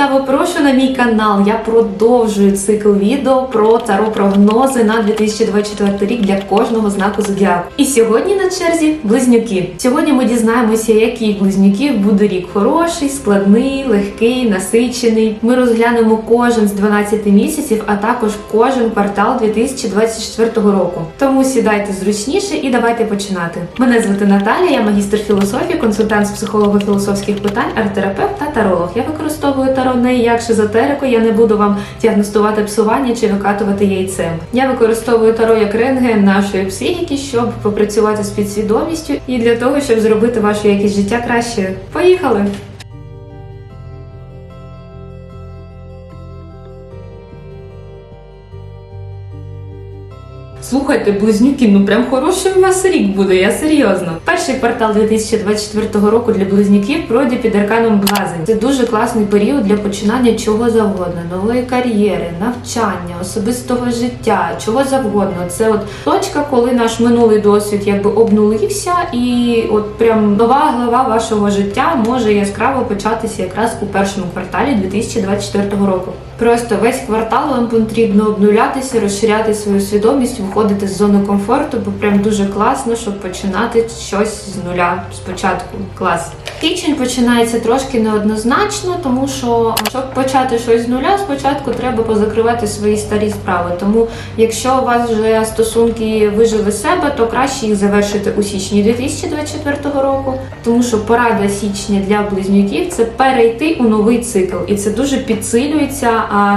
ласкаво прошу на мій канал. Я продовжую цикл відео про таро прогнози на 2024 рік для кожного знаку зодіаку. І сьогодні на черзі близнюки. Сьогодні ми дізнаємося, який близнюків буде рік хороший, складний, легкий, насичений. Ми розглянемо кожен з 12 місяців, а також кожен квартал 2024 року. Тому сідайте зручніше і давайте починати. Мене звати Наталя, я магістр філософії, консультант з психолого-філософських питань, арт-терапевт та таролог. Я використовую таро не як шизотерику, я не буду вам діагностувати псування чи викатувати яйцем. Я використовую таро як рентген нашої психіки, щоб попрацювати з підсвідомістю і для того, щоб зробити вашу якість життя краще. Поїхали! Слухайте, близнюки, ну прям хороший у вас рік буде, я серйозно. Перший квартал 2024 року для близнюків пройде під арканом Блазень. Це дуже класний період для починання чого завгодно, нової кар'єри, навчання, особистого життя, чого завгодно. Це от точка, коли наш минулий досвід якби обнулився, і от прям нова глава вашого життя може яскраво початися якраз у першому кварталі 2024 року. Просто весь квартал вам потрібно обнулятися, розширяти свою свідомість, виходити з зони комфорту, бо прям дуже класно, щоб починати щось з нуля спочатку. Клас. Січень починається трошки неоднозначно, тому що щоб почати щось з нуля, спочатку треба позакривати свої старі справи. Тому, якщо у вас вже стосунки вижили себе, то краще їх завершити у січні 2024 року, тому що порада січня для близнюків це перейти у новий цикл, і це дуже підсилюється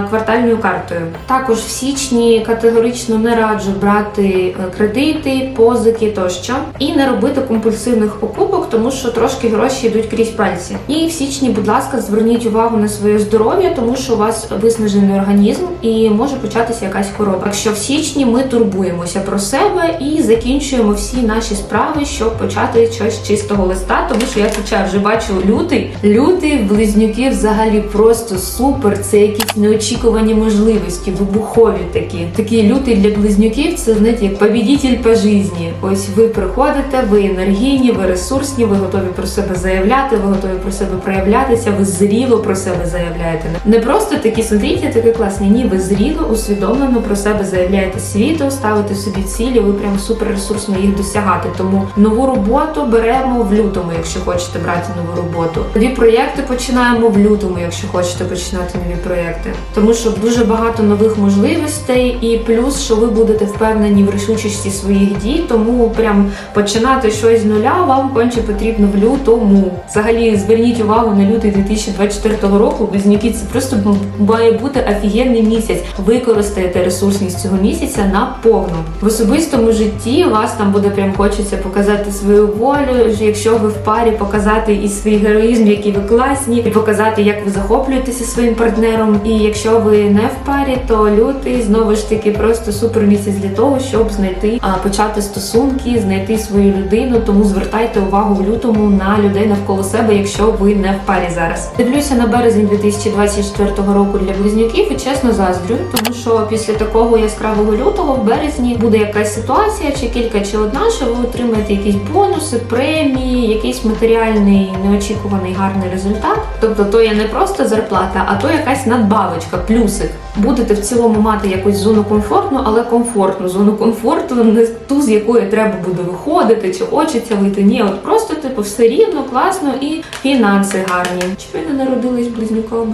квартальною картою. Також в січні категорично не раджу брати е, кредити, позики тощо, і не робити компульсивних покупок, тому що трошки гроші йдуть крізь пальці. І в січні, будь ласка, зверніть увагу на своє здоров'я, тому що у вас виснажений організм і може початися якась хвороба. Так що в січні ми турбуємося про себе і закінчуємо всі наші справи, щоб почати щось чистого листа, тому що я хоча вже бачу лютий. Лютий в близнюків взагалі просто супер. Це якісь неочікувані можливості, вибухові такі. Такий лютий для близнюків це знаєте, як побідітель по житті. Ось ви приходите, ви енергійні, ви ресурсні, ви готові про себе заявляти, ви готові про себе проявлятися, ви зріло про себе заявляєте. Не просто такі смотрите, такі класні. Ні, ви зріло, усвідомлено про себе заявляєте світу, ставите собі цілі, ви прям супер ресурсно їх досягати. Тому нову роботу беремо в лютому, якщо хочете брати нову роботу. Нові проєкти починаємо в лютому, якщо хочете починати нові проєкти. Тому що дуже багато нових можливостей, і плюс, що ви будете впевнені в рішучості своїх дій, тому прям починати щось з нуля вам конче потрібно в лютому. Взагалі зверніть увагу на лютий 2024 року. Близнюки це просто має бути офігенний місяць. Використаєте ресурсність цього місяця на повну. В особистому житті вас там буде прям хочеться показати свою волю. Якщо ви в парі, показати і свій героїзм, який ви класні, і показати, як ви захоплюєтеся своїм партнером. І якщо ви не в парі, то лютий знову ж таки просто супер місяць для того, щоб знайти почати стосунки, знайти свою людину. Тому звертайте увагу в лютому на людей навколо себе, якщо ви не в парі зараз. Дивлюся на березень 2024 року для близнюків і чесно заздрю, тому що після такого яскравого лютого в березні буде якась ситуація, чи кілька, чи одна, що ви отримаєте якісь бонуси, премії, якийсь матеріальний неочікуваний гарний результат. Тобто, то є не просто зарплата, а то якась надбавочка, плюсик. Будете в цілому мати якусь зону комфортну, але комфортну зону комфорту, не ту, з якої треба буде виходити, чи хочеться вийти. Ні, от просто типу все рівно, класно і фінанси гарні. Чи ви не народились близнюками?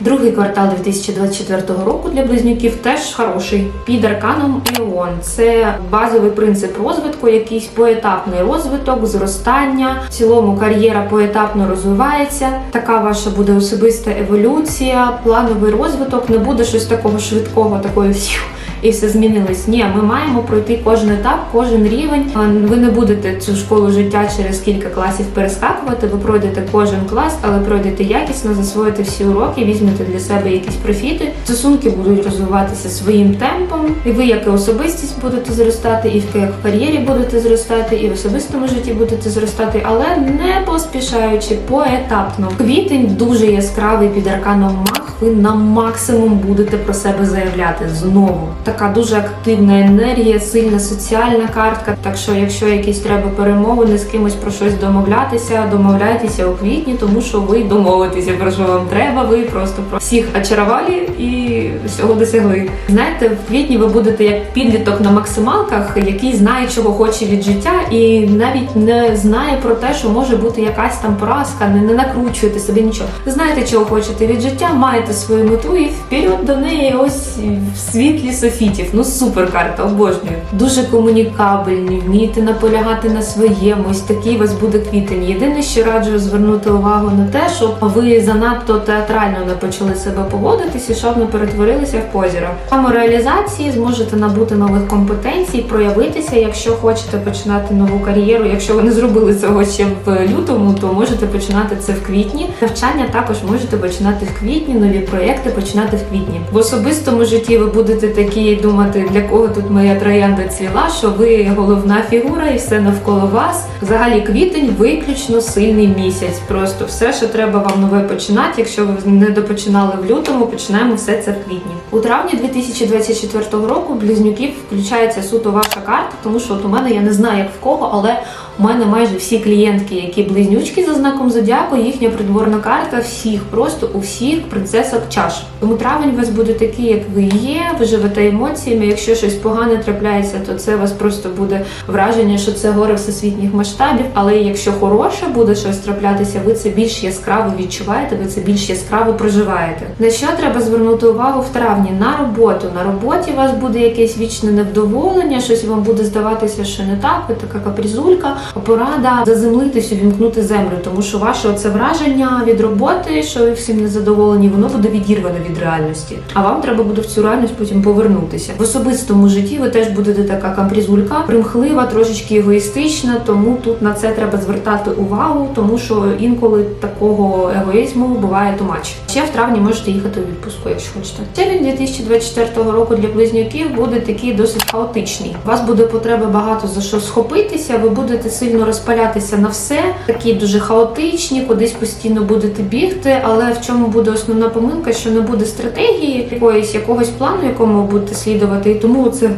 Другий квартал 2024 року для близнюків теж хороший. Під арканом Іон. Це базовий принцип розвитку, якийсь поетапний розвиток, зростання. В цілому кар'єра поетапно розвивається. Така ваша буде особиста еволюція, плановий розвиток. Не буде щось такого швидкого, такої фью, і все змінилось. Ні, ми маємо пройти кожен етап, кожен рівень. Ви не будете цю школу життя через кілька класів перескакувати. Ви пройдете кожен клас, але пройдете якісно, засвоїте всі уроки, візьмете для себе якісь профіти. Стосунки будуть розвиватися своїм темпом, і ви як і особистість будете зростати, і в кар'єрі будете зростати, і в особистому житті будете зростати, але не поспішаючи поетапно. Квітень дуже яскравий під арканом мах. Ви на максимум будете про себе заявляти знову. Така дуже активна енергія, сильна соціальна картка. Так що, якщо якісь треба перемовини з кимось про щось домовлятися, домовляйтеся у квітні, тому що ви домовитеся про що вам треба. Ви просто про всіх очарували і всього досягли. Знаєте, в квітні ви будете як підліток на максималках, який знає, чого хоче від життя, і навіть не знає про те, що може бути якась там поразка, не, не накручуєте собі нічого. Знаєте, чого хочете від життя, маєте свою мету і вперед до неї ось в світлі софітів. Ну супер карта, обожнюю. Дуже комунікабельні, вмієте наполягати на своєму. Ось такий у вас буде квітень. Єдине, що раджу звернути увагу на те, щоб ви занадто театрально не почали себе поводитись і щоб не перетворилися в позіра. Самореалізації зможете набути нових компетенцій, проявитися, якщо хочете починати нову кар'єру. Якщо ви не зробили цього ще в лютому, то можете починати це в квітні. Навчання також можете починати в квітні, нові проєкти починати в квітні. В особистому житті ви будете такі думати, для кого тут моя троянда цвіла, що ви головна фігура і все навколо вас. Взагалі, квітень виключно сильний місяць. Просто все, що треба вам нове починати. Якщо ви не допочинали в лютому, починаємо все це в квітні. У травні 2024 року близнюків включається суто ваша карта, тому що от у мене я не знаю як в кого, але у мене майже всі клієнтки, які близнючки за знаком зодіаку, їхня придворна карта всіх, просто у всіх принцесок чаш. Тому травень у вас буде такий, як ви є. Ви живете емоціями. Якщо щось погане трапляється, то це у вас просто буде враження, що це горе всесвітніх масштабів. Але якщо хороше буде щось траплятися, ви це більш яскраво відчуваєте, ви це більш яскраво проживаєте. На що треба звернути увагу в травні? На роботу. На роботі у вас буде якесь вічне невдоволення, щось вам буде здаватися, що не так. Ви така капризулька. Порада заземлитись, увімкнути землю, тому що ваше оце враження від роботи, що ви всім незадоволені, воно буде відірване від реальності. А вам треба буде в цю реальність потім повернутися. В особистому житті ви теж будете така капризулька, примхлива, трошечки егоїстична, тому тут на це треба звертати увагу, тому що інколи такого егоїзму буває тумач. Ще в травні можете їхати у відпустку, якщо хочете. Червень 2024 року для близнюків буде такий досить хаотичний. У вас буде потреба багато за що схопитися. Ви будете сильно розпалятися на все, такі дуже хаотичні, кудись постійно будете бігти. Але в чому буде основна помилка, що не буде стратегії якоїсь якогось плану, якому ви будете слідувати, і тому це.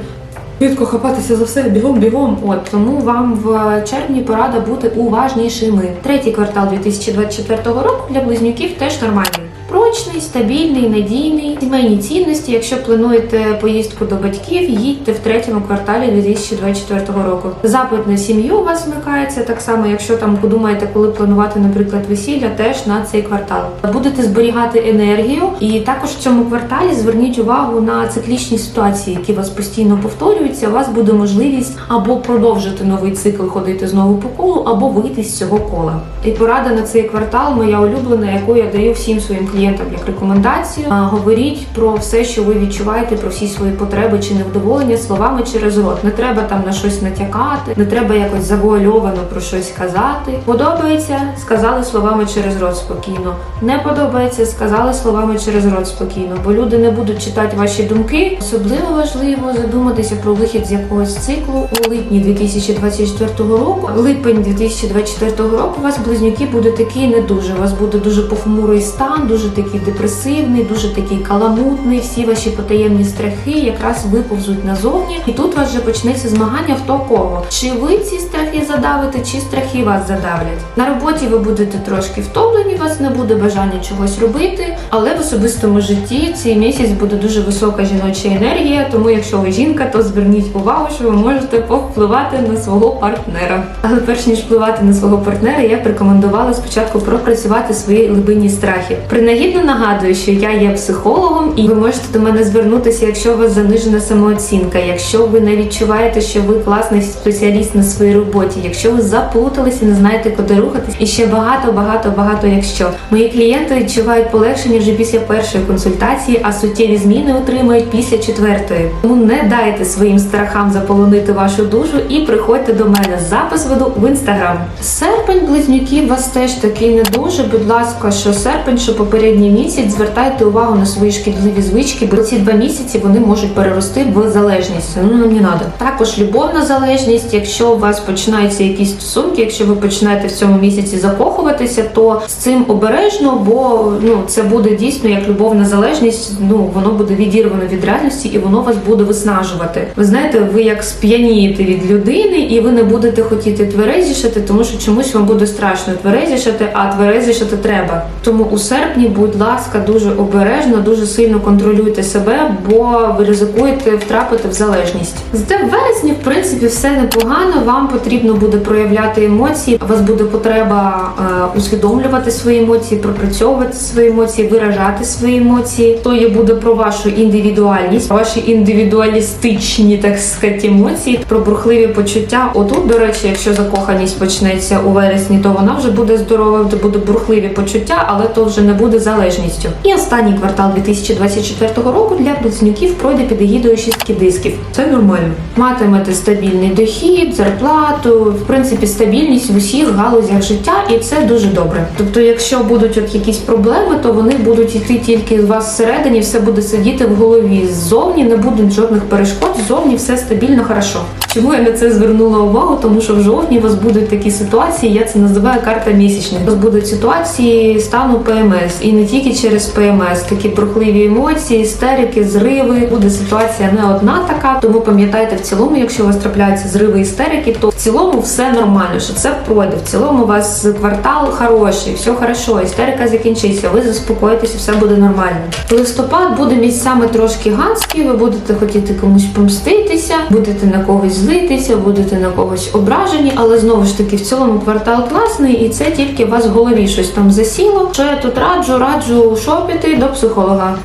Рідко хапатися за все, бігом, бігом. От тому вам в червні порада бути уважнішими. Третій квартал 2024 року для близнюків теж нормальний. Прочний, стабільний, надійний, сімейні цінності. Якщо плануєте поїздку до батьків, їдьте в третьому кварталі 2024 року. Запит на сім'ю у вас вмикається так само. Якщо там подумаєте, коли планувати, наприклад, весілля, теж на цей квартал. Будете зберігати енергію, і також в цьому кварталі зверніть увагу на циклічні ситуації, які у вас постійно повторюються. У вас буде можливість або продовжити новий цикл, ходити знову по колу, або вийти з цього кола. І порада на цей квартал, моя улюблена, яку я даю всім своїм клієнтам як рекомендацію. Говоріть про все, що ви відчуваєте, про всі свої потреби чи невдоволення словами через рот. Не треба там на щось натякати, не треба якось завуальовано про щось казати. Подобається, сказали словами через рот спокійно. Не подобається, сказали словами через рот спокійно, бо люди не будуть читати ваші думки. Особливо важливо задуматися про вихід з якогось циклу у липні 2024 року. Липень 2024 року у вас близнюки буде такий не дуже. У вас буде дуже похмурий стан, дуже такий депресивний, дуже такий каламутний. Всі ваші потаємні страхи якраз виповзуть назовні, і тут у вас вже почнеться змагання хто кого. Чи ви ці страхи задавите, чи страхи вас задавлять. На роботі ви будете трошки втомлені, у вас не буде бажання чогось робити, але в особистому житті цей місяць буде дуже висока жіноча енергія. Тому, якщо ви жінка, то зверніть увагу, що ви можете повпливати на свого партнера. Але перш ніж впливати на свого партнера, я б рекомендувала спочатку пропрацювати свої глибинні страхи. Принагідно нагадую, що я є психологом, і ви можете до мене звернутися, якщо у вас занижена самооцінка, якщо ви не відчуваєте, що ви класний спеціаліст на своїй роботі, якщо ви заплуталися, не знаєте, куди рухатись, і ще багато, багато, багато. Якщо мої клієнти відчувають полегшення вже після першої консультації, а суттєві зміни отримають після четвертої. Тому не дайте своїм страхам заполонити вашу душу і приходьте до мене. Запис веду в інстаграм. Серпень близнюків вас теж такий не дуже. Будь ласка, що серпень, що попередній попередній місяць звертайте увагу на свої шкідливі звички, бо ці два місяці вони можуть перерости в залежність. Ну нам не треба. Також любовна залежність. Якщо у вас починаються якісь стосунки, якщо ви починаєте в цьому місяці закохуватися, то з цим обережно, бо ну це буде дійсно як любовна залежність. Ну воно буде відірвано від реальності і воно вас буде виснажувати. Ви знаєте, ви як сп'янієте від людини, і ви не будете хотіти тверезішати, тому що чомусь вам буде страшно тверезішати, а тверезішати треба. Тому у серпні, будь ласка, дуже обережно, дуже сильно контролюйте себе, бо ви ризикуєте втрапити в залежність. Зате в вересні, в принципі, все непогано. Вам потрібно буде проявляти емоції. У вас буде потреба е, усвідомлювати свої емоції, пропрацьовувати свої емоції, виражати свої емоції. То є буде про вашу індивідуальність, ваші індивідуалістичні, так сказати, емоції, про бурхливі почуття. Отут, до речі, якщо закоханість почнеться у вересні, то вона вже буде здорова, буде бурхливі почуття, але то вже не буде залежністю. І останній квартал 2024 року для близнюків пройде під егідою шістки дисків. Це нормально. Матимете стабільний дохід, зарплату, в принципі, стабільність в усіх галузях життя, і це дуже добре. Тобто, якщо будуть от якісь проблеми, то вони будуть йти тільки з вас всередині, все буде сидіти в голові. Ззовні не буде жодних перешкод, ззовні все стабільно, хорошо. Чому я на це звернула увагу? Тому що в жовтні у вас будуть такі ситуації, я це називаю карта місячних. У вас будуть ситуації стану ПМС, і не тільки через ПМС, такі бурхливі емоції, істерики, зриви. Буде ситуація не одна така. Тому пам'ятайте, в цілому, якщо у вас трапляються зриви істерики, то в цілому все нормально, що це пройде. В цілому у вас квартал хороший, все хорошо, істерика закінчиться, ви заспокоїтеся, все буде нормально. Листопад буде місцями трошки ганський, ви будете хотіти комусь помститися, будете на когось злитися, будете на когось ображені, але знову ж таки в цілому квартал класний, і це тільки у вас в голові щось там засіло. Що я тут раджу, раджу шопіти до психолога.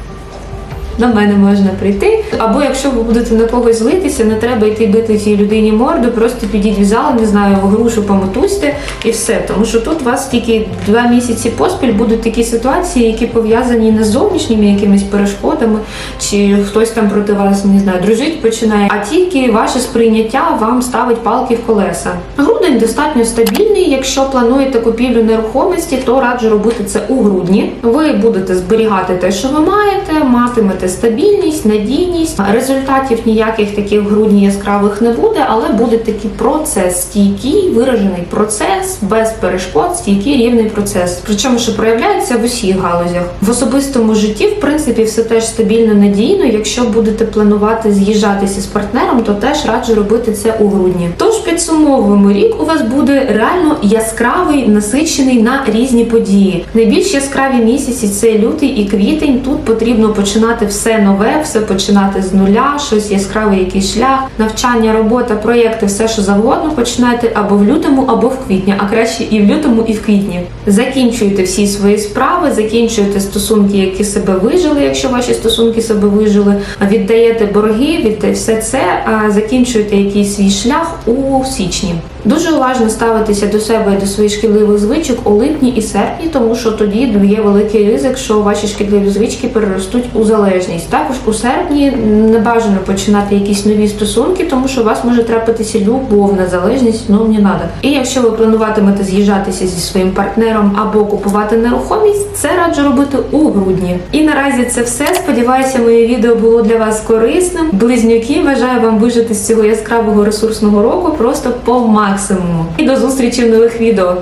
До мене можна прийти. Або якщо ви будете на когось злитися, не треба йти бити цій людині морду, просто підіть в зал, не знаю, в грушу помотусьте і все. Тому що тут у вас тільки два місяці поспіль будуть такі ситуації, які пов'язані не з зовнішніми якимись перешкодами, чи хтось там проти вас не знаю, дружить починає, а тільки ваше сприйняття вам ставить палки в колеса. Грудень достатньо стабільний. Якщо плануєте купівлю нерухомості, то раджу робити це у грудні. Ви будете зберігати те, що ви маєте, матимете стабільність, надійність. Результатів ніяких таких в грудні яскравих не буде, але буде такий процес, стійкий, виражений процес, без перешкод, стійкий рівний процес. Причому, що проявляється в усіх галузях. В особистому житті, в принципі, все теж стабільно надійно. Якщо будете планувати з'їжджатися з партнером, то теж раджу робити це у грудні. Тож підсумовуємо рік, у вас буде реально яскравий, насичений на різні події. Найбільш яскраві місяці це лютий і квітень. Тут потрібно починати все нове, все починати з нуля, щось яскравий якийсь шлях, навчання, робота, проєкти, все що завгодно починайте або в лютому, або в квітні, а краще і в лютому, і в квітні. Закінчуєте всі свої справи, закінчуєте стосунки, які себе вижили, якщо ваші стосунки себе вижили, віддаєте борги, віддаєте все це, закінчуєте якийсь свій шлях у січні. Дуже уважно ставитися до себе і до своїх шкідливих звичок у липні і серпні, тому що тоді є великий ризик, що ваші шкідливі звички переростуть у залежність. Також у серпні не бажано починати якісь нові стосунки, тому що у вас може трапитися любовна залежність, ну не треба. І якщо ви плануватимете з'їжджатися зі своїм партнером або купувати нерухомість, це раджу робити у грудні. І наразі це все. Сподіваюся, моє відео було для вас корисним. Близнюки бажаю вам вижити з цього яскравого ресурсного року просто по максимуму. І до зустрічі в нових відео.